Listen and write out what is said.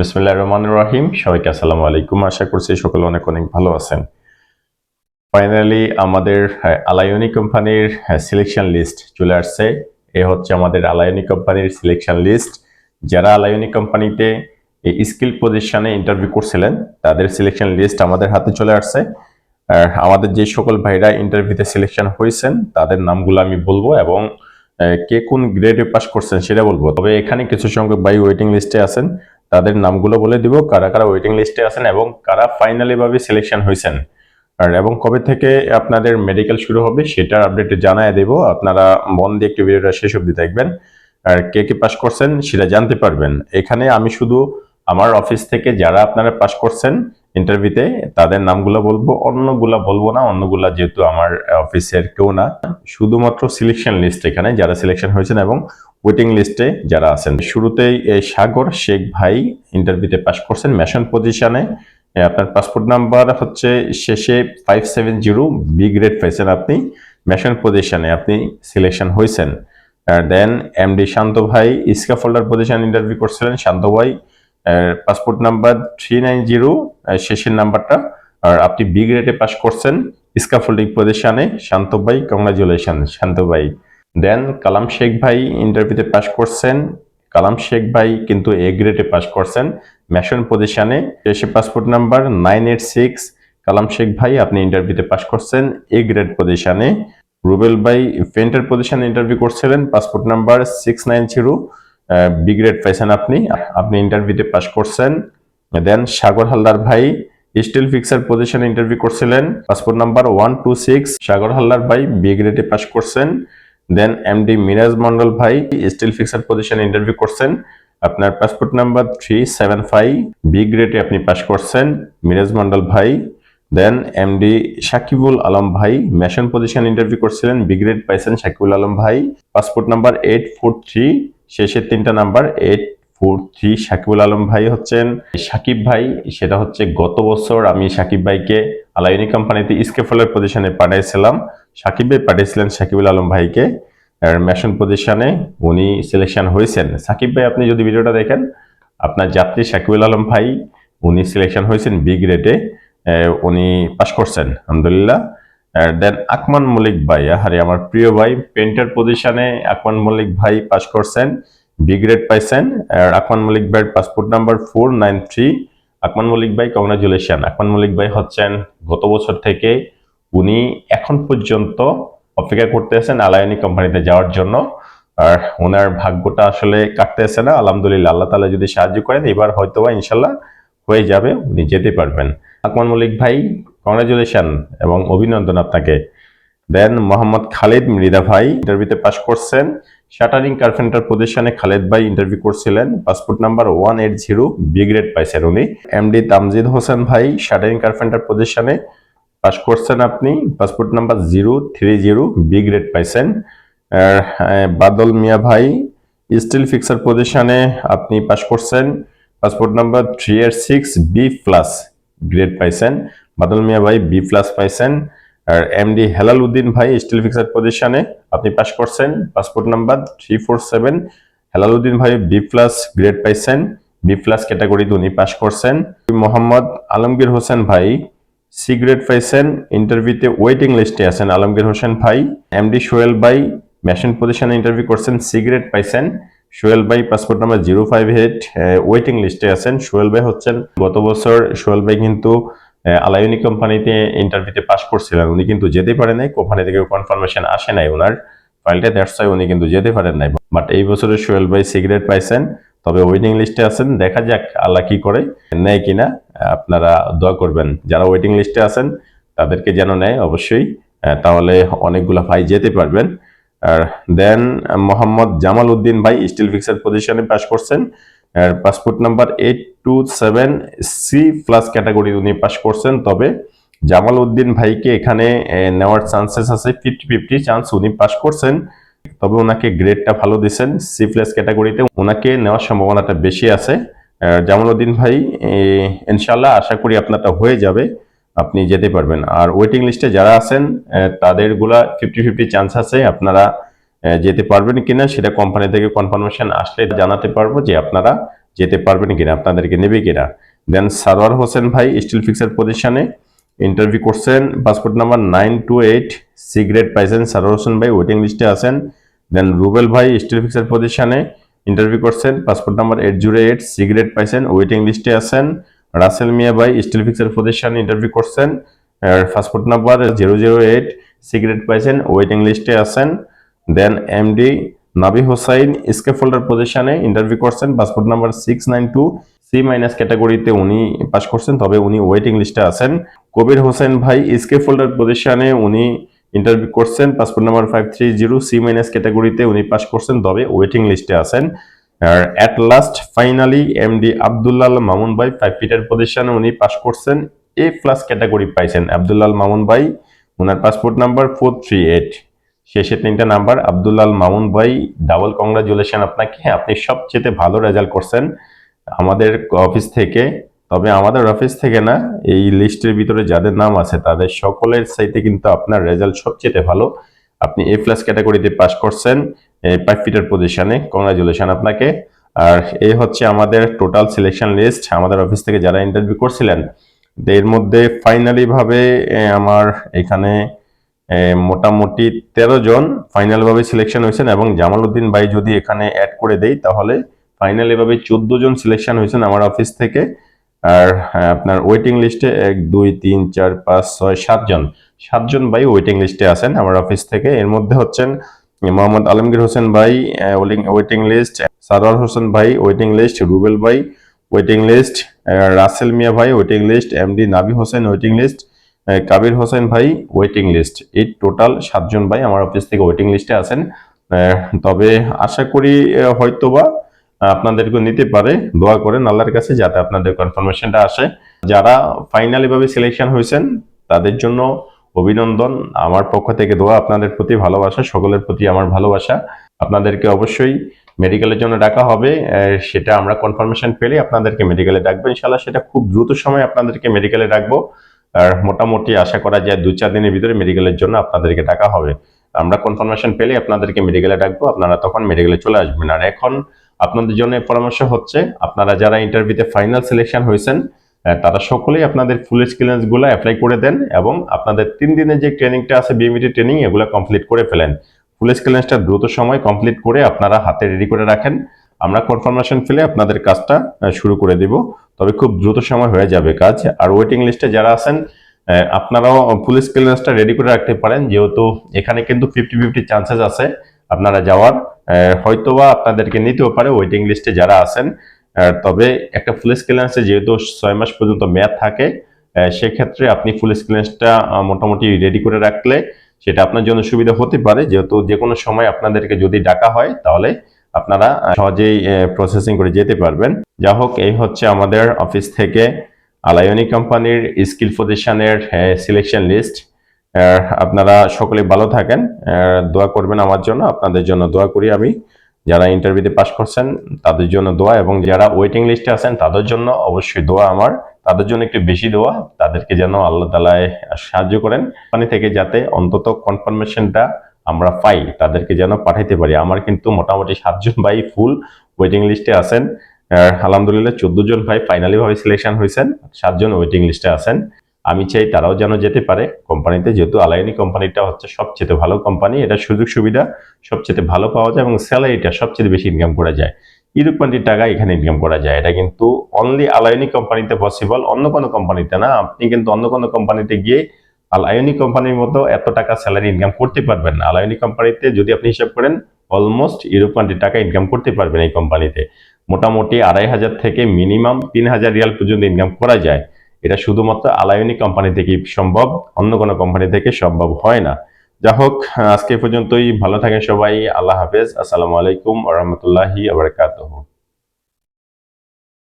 বিসমুল্লাহ রহমান রহিম। সবাইকে আসসালামু আলাইকুম। আশা করছি সকলে অনেক অনেক ভালো আছেন। ফাইনালি আমাদের আলায়নি কোম্পানির সিলেকশন লিস্ট চলে আসছে। এ হচ্ছে আমাদের আলায়নি কোম্পানির সিলেকশন লিস্ট যারা আলায়নি কোম্পানিতে এই স্কিল পজিশনে ইন্টারভিউ করছিলেন, তাদের সিলেকশন লিস্ট আমাদের হাতে চলে আসছে। আর আমাদের যে সকল ভাইরা ইন্টারভিউতে সিলেকশন হয়েছেন, তাদের নামগুলো আমি বলব এবং কে কোন গ্রেডে পাস করছেন সেটা বলব। তবে এখানে কিছু সংখ্যক বাই ওয়েটিং লিস্টে আছেন। তাদের নামগুলো বলে দিব, কারা কারা ওয়েটিং লিস্টে আছেন এবং কারা ফাইনালি ভাবে সিলেকশন হয়েছেন। আর এবং কবে থেকে আপনাদের মেডিকেল শুরু হবে সেটার আপডেট জানায় দেব। আপনারা মন দিয়ে একটু ভিডিওটা শেষ অবধি দেখবেন। আর কে কে পাস করছেন সেটা জানতে পারবেন। এখানে আমি শুধু আমার অফিস থেকে যারা আপনারা পাস করছেন ইন্টারভিউতে তাদের নামগুলো বলব, অন্যগুলা বলব না, অন্যগুলা যেহেতু আমার অফিসের কেউ না। শুধুমাত্র সিলেকশন লিস্ট এখানে যারা সিলেকশন হয়েছেন এবং ওয়েটিং লিস্টে যারা আছেন। শুরুতেই সাগর শেখ ভাই ইন্টারভিউতে পাস করছেন মেশন পজিশনে আপনার পাসপোর্ট নাম্বার হচ্ছে শেষে five seven zero B grade পেয়েছেন আপনি। মেশন পজিশনে আপনি সিলেকশন হয়েছেন। দেন এমডি শান্ত ভাই ইস্কা ফোল্ডার পজিশন ইন্টারভিউ করছিলেন শান্ত ভাই। Passport number three nine zero শেষের নাম্বারটা আর আপনি বি গ্রেডে পাস করছেন স্কাফোল্ডিং পজিশনে শান্ত ভাই কংগ্রাচুলেশন শান্ত ভাই দেন কালাম শেখ ভাই ইন্টারভিউতে পাস করছেন, কালাম শেখ ভাই কিন্তু এ গ্রেডে পাস করছেন মেশন পজিশনে শেষে passport number nine eight six Kalam Sheikh ভাই আপনি ইন্টারভিউতে পাস করছেন এ গ্রেড পজিশনে রুবেল ভাই পেন্টার পজিশনে ইন্টারভিউ করছিলেন passport number six nine zero B grade পাইছেন আপনি। আপনি ইন্টারভিউতে পাস করছেন। দেন সাগর হালদার ভাই স্টিল ফিক্সার পজিশনে ইন্টারভিউ করছিলেন। Passport number one two six Sagar Haldar ভাই বি গ্রেডে পাস করছেন। দেন এমডি মিরাজ মন্ডল ভাই স্টিল ফিক্সার পজিশনে ইন্টারভিউ করছেন। আপনার passport number three seven five B গ্রেডে আপনি পাস করছেন মিরাজ মন্ডল ভাই। দেন এমডি সাকিবুল আলম ভাই মেশন পজিশন ইন্টারভিউ করছিলেন। বি গ্রেড পাইছেন সাকিবুল আলম ভাই। Passport number eight four three শেষের তিনটা number eight four three Sakibul Alam ভাই হচ্ছেন। সাকিব ভাই, সেটা হচ্ছে গত বছর আমি সাকিব ভাইকে আলাইনি কোম্পানিতে স্কেফলের পজিশনে পাঠিয়েছিলাম। সাকিব ভাই পাঠিয়েছিলেন সাকিবুল আলম ভাইকে। মেশন পজিশনে উনি সিলেকশন হয়েছেন। সাকিব ভাই, আপনি যদি ভিডিওটা দেখেন, আপনার যাত্রী সাকিবুল আলম ভাই, উনি সিলেকশন হয়েছেন বি গ্রেডে উনি পাশ করছেন, আলহামদুলিল্লাহ। দেন আকমান মল্লিক ভাই আহারে আমার প্রিয় ভাই পেন্টার পজিশনে আকমান মল্লিক ভাই পাস করছেন বি গ্রেড পাইছেন, আর আকমান মল্লিক ভাইয়ের passport number four nine three Akman Mallick ভাই কংগ্রাচুলেশন আকমান মল্লিক ভাই হচ্ছেন গত বছর থেকে উনি এখন পর্যন্ত অপেক্ষা করতেছেন আলায়নি কোম্পানিতে যাওয়ার জন্য, আর ওনার ভাগ্যটা আসলে কাটতেছে না, আলহামদুলিল্লাহ, আল্লাহ তালা যদি সাহায্য করেন, এবার হয়তো বা ইনশাল্লাহ হয়ে যাবে, উনি যেতে পারবেন। আকমান মল্লিক ভাই কংগ্রাচুলেশন এবং অভিনন্দন আপনাকে। দেন মোহাম্মদ খালিদ মৃদা ভাই ইন্টারভিউতে পাস করছেন। শাটারিং কার্পেন্টার পজিশনে খালেদ ভাই ইন্টারভিউ করছিলেন। Passport number one eight zero B grade পাইছেন উনি। এমডি তামজিদ হোসেন ভাই শাটারিং কার্পেন্টার পজিশনে পাস করছেন আপনি। Passport number zero three zero B grade পাইছেন। বাদল মিয়া ভাই স্টিল ফিক্সার পজিশনে আপনি পাস করছেন। Passport number three eight six B plus grade পাইছেন। বাদল মিয়া ভাই বি প্লাস পাইছেন। আর এমডি হেলাল উদ্দিন ভাই স্টিল ফিক্সার পজিশনে আপনি পাস করছেন। Passport number three four seven Helal Uddin ভাই বি প্লাস গ্রেড পাইছেন। বি প্লাস ক্যাটাগরিতে উনি পাস করছেন। মোহাম্মদ আলমগীর হোসেন ভাই সি গ্রেড পাইছেন। ইন্টারভিউতে ওয়েটিং লিস্টে আছেন আলমগীর হোসেন ভাই। এমডি সোহেল ভাই মেশিন পজিশনে ইন্টারভিউ করছেন। সি গ্রেড পাইছেন। সোহেল ভাই passport number zero five eight waiting লিস্টে আছেন। সোহেল ভাই হচ্ছেন, গত বছর সোহেল ভাই কিন্তু আলাইনি কোম্পানিতে ইন্টারভিউতে পাস করছিলেন, উনি কিন্তু যেতে পারে নাই কোম্পানি থেকে কনফার্মেশন আসে নাই ওনার ফাইলটা দ্যাটস ওয়াই উনি কিন্তু যেতে পারেন নাই। বাট এই বছরে সোহেল ভাই সিগারেট পাইছেন, তবে ওয়েটিং লিস্টে আছেন, দেখা যাক আল্লাহ কি করে, নেয় কিনা, আপনারা দোয়া করবেন। যারা ওয়েটিং লিস্টে আছেন, তাদেরকে যেন নেয়, অবশ্যই তাহলে অনেকগুলা ভাই যেতে পারবেন। আর দেন মোহাম্মদ জামাল উদ্দিন ভাই স্টিল ফিক্সার পজিশনে পাস করছেন passport number eight two seven C plus category উনি পাস করছেন। তবে জামাল উদ্দিন ভাইকে এখানে নেওয়ার চান্সেস আছে। ফিফটি ফিফটি চান্স উনি পাস করছেন। তবে ওনাকে গ্রেডটা ভালো দিচ্ছেন সি প্লাস ক্যাটাগরিতে ওনাকে নেওয়ার সম্ভাবনাটা বেশি আছে। জামাল উদ্দিন ভাই ইনশাল্লাহ আশা করি আপনারটা হয়ে যাবে। আপনি যেতে পারবেন। আর ওয়েটিং লিস্টে যারা আছেন তাদেরগুলা ফিফটি ফিফটি চান্স আছে। আপনারা যেতে পারবেন কিনা সেটা কোম্পানি থেকে কনফার্মেশন আসলে জানাতে পারব যে আপনারা যেতে পারবেন কিনা, আপনাদেরকে নেবে কিনা। দেন সারোয়ার হোসেন ভাই স্টিল ফিক্সার পজিশনে ইন্টারভিউ করছেন। Passport number nine two eight C grade পাইছেন। সারোয়ার হোসেন ভাই ওয়েটিং লিস্টে আছেন। দেন রুবেল ভাই স্টিল ফিক্সার পজিশনে ইন্টারভিউ করছেন। Passport number eight zero eight C grade পাইছেন। ওয়েটিং লিস্টে আছেন। রাসেল মিয়া ভাই স্টিল ফিক্সার পজিশনে ইন্টারভিউ করছেন। Passport number zero zero eight C grade পাইছেন। ওয়েটিং লিস্টে আছেন। Then MD Nabi Hossain scaffolder পজিশনে ইন্টারভিউ করছেন passport number six nine two C minus ক্যাটাগরিতে উনি পাস করছেন, তবে উনি ওয়েটিং লিস্টে আছেন। কবির হোসেন ভাই স্কেপ ফোল্ডার পজিশনে উনি ইন্টারভিউ করছেন passport number five three zero C minus ক্যাটাগরিতে উনি পাস করছেন, তবে ওয়েটিং লিস্টে আছেন। আর at last finally MD Abdullah Mamun ভাই ফাইভ ফিটার পজিশনে উনি পাস করছেন এ প্লাস ক্যাটাগরি পাইছেন। আবদুল্লাহ মামুন ভাই ওনার passport number four three eight শেষে তিনটা নাম্বার আবদুল্লাল মামুন ভাই ডাবল কংগ্রাচুলেশন আপনাকে। আপনি সবচেয়ে ভালো রেজাল্ট করছেন আমাদের অফিস থেকে। তবে আমাদের অফিস থেকে না এই লিস্টের ভিতরে যাদের নাম আছে তাদের সকলের সাইতে কিন্তু আপনার রেজাল্ট সবচেয়ে ভালো। আপনি এ প্লাস ক্যাটাগরিতে পাস করছেন ফাইভ ফিটার পজিশনে কংগ্রাচুলেশন আপনাকে। আর এই হচ্ছে আমাদের টোটাল সিলেকশন লিস্ট আমাদের অফিস থেকে যারা ইন্টারভিউ করছিলেন এর মধ্যে ফাইনালি ভাবে আমার এখানে এ, মোটামুটি তেরো জন ফাইনাল ভাবে সিলেকশন হয়েছেন এবং জামাল উদ্দিন ভাই যদি এখানে অ্যাড করে দেই তাহলে ফাইনালি ভাবে চোদ্দ জন সিলেকশন হয়েছেন আমার অফিস থেকে। আর হ্যাঁ, আপনার ওয়েটিং লিস্টে এক দুই তিন চার পাঁচ ছয় সাতজন সাতজন ভাই ওয়েটিং লিস্টে আছেন আমার অফিস থেকে। এর মধ্যে হচ্ছেন মোহাম্মদ আলমগীর হোসেন ভাই ওয়েটিং লিস্ট সারোয়ার হোসেন ভাই ওয়েটিং লিস্ট রুবেল ভাই ওয়েটিং লিস্ট রাসেল মিয়া ভাই waiting list MD Nabi Hossain waiting list Kabir Hossain ভাই ওয়েটিং লিস্ট এই টোটাল সাতজন ভাই আমার অফিস থেকে ওয়েটিং লিস্টে আছেন। তবে আশা করি হয়তোবা আপনাদেরকে নিতে পারে। দোয়া করেন আল্লাহর কাছে যাতে আপনাদের কনফার্মেশনটা আসে। যারা ফাইনালি ভাবে সিলেকশন হয়েছেন, তাদের জন্য অভিনন্দন। আমার পক্ষ থেকে দোয়া, আপনাদের প্রতি ভালোবাসা, সকলের প্রতি আমার ভালোবাসা। আপনাদেরকে অবশ্যই মেডিকেলের জন্য ডাকা হবে। সেটা আমরা কনফার্মেশন পেলে আপনাদেরকে মেডিকেলে ডাকবো। ইনশাল্লাহ সেটা খুব দ্রুত সময় আপনাদেরকে মেডিকেলে ডাকবো। আর মোটামুটি আশা করা যায় দু চার দিনের ভিতরে মেডিকেলের জন্য আপনাদেরকে ডাকা হবে। আমরা কনফার্মেশন পেলে আপনাদেরকে মেডিকেলে ডাকবো, আপনারা তখন মেডিকেলে চলে আসবেন। আর এখন আপনাদের জন্য পরামর্শ হচ্ছে, আপনারা যারা ইন্টারভিউতে ফাইনাল সিলেকশন হয়েছেন তারা সকলেই আপনাদের ফুল স্কিলেন্সগুলো অ্যাপ্লাই করে দেন এবং আপনাদের তিন দিনের যে ট্রেনিংটা আছে বিএমইটি ট্রেনিং এগুলো কমপ্লিট করে ফেলেন। ফুল স্কিলেন্সটা দ্রুত সময় কমপ্লিট করে আপনারা হাতে রেডি করে রাখেন। আমরা কনফার্মেশন পেলে আপনাদের কাজটা শুরু করে দিব। তবে খুব দ্রুত সময় হয়ে যাবে কাজ। আর ওয়েটিং লিস্টে যারা আছেন আপনারাও ফুল স্কিলেন্সটা রেডি করে রাখতে পারেন। যেহেতু এখানে কিন্তু ফিফটি ফিফটি চান্সেস আছে আপনারা যাওয়ার। হয়তোবা আপনাদেরকে নিতেও পারে ওয়েটিং লিস্টে যারা আছেন। তবে একটা ফুল স্কিলেন্সে যেহেতু ছয় মাস পর্যন্ত মেয়াদ থাকে সেক্ষেত্রে আপনি ফুল স্কিলেন্সটা মোটামুটি রেডি করে রাখলে সেটা আপনার জন্য সুবিধা হতে পারে। যেহেতু যে কোনো সময় আপনাদেরকে যদি ডাকা হয়, তাহলে আপনারা সহজেই প্রসেসিং করে যেতে পারবেন। যা হোক, এই হচ্ছে আমাদের অফিস থেকে আলায়নি কোম্পানির স্কিল পজিশনের সিলেকশন লিস্ট আপনারা সকলে ভালো থাকেন। দোয়া করবেন আমার জন্য। আপনাদের জন্য দোয়া করি আমি। যারা ইন্টারভিউতে পাশ করছেন, তাদের জন্য দোয়া এবং যারা ওয়েটিং লিস্টে আছেন, তাদের জন্য অবশ্যই দোয়া আমার। তাদের জন্য একটু বেশি দোয়া। তাদেরকে যেন আল্লাহ তালায় সাহায্য করেন। কোম্পানি থেকে যাতে অন্তত কনফার্মেশনটা আমরা পাই, তাদেরকে যেন পাঠাইতে পারি। আমার কিন্তু মোটামুটি সাতজন ভাই ফুল ওয়েটিং লিস্টে আছেন। আলহামদুলিল্লাহ চোদ্দ জন ভাই ফাইনালি ভাবে সিলেকশন হয়েছেন সাতজন ওয়েটিং লিস্টে আছেন। আমি চাই তারাও যেন যেতে পারে। কোম্পানিতে যেহেতু আলাইনি কোম্পানিটা হচ্ছে সবচেয়ে ভালো কোম্পানি এটা সুযোগ সুবিধা, সবচেয়ে ভালো পাওয়া যায় এবং স্যালারিটা সবচেয়ে বেশি ইনকাম করা যায়। ইউরোপ টাকা এখানে ইনকাম করা যায়। এটা কিন্তু অনলি আলাইনি কোম্পানিতে পসিবল অন্য কোনো কোম্পানিতে না। আপনি কিন্তু অন্য কোনো কোম্পানিতে গিয়ে আলায়নি কোম্পানির মতো এত টাকা স্যালারি ইনকাম করতে পারবেন না। আলায়নি কোম্পানিতে যদি আপনি হিসাব করেন অলমোস্ট ইউরোপ কান্ট্রির টাকা ইনকাম করতে পারবেন এই কোম্পানিতে মোটামুটি আড়াই হাজার থেকে মিনিমাম তিন হাজার রিয়াল পর্যন্ত ইনকাম করা যায়। এটা শুধুমাত্র আলায়নি কোম্পানি থেকেই সম্ভব, অন্য কোনো কোম্পানি থেকে সম্ভব হয় না। যা হোক, আজকে পর্যন্তই। ভালো থাকেন সবাই। আল্লাহ হাফেজ। আসসালামু আলাইকুম রহমতুল্লাহি আবরকাতহ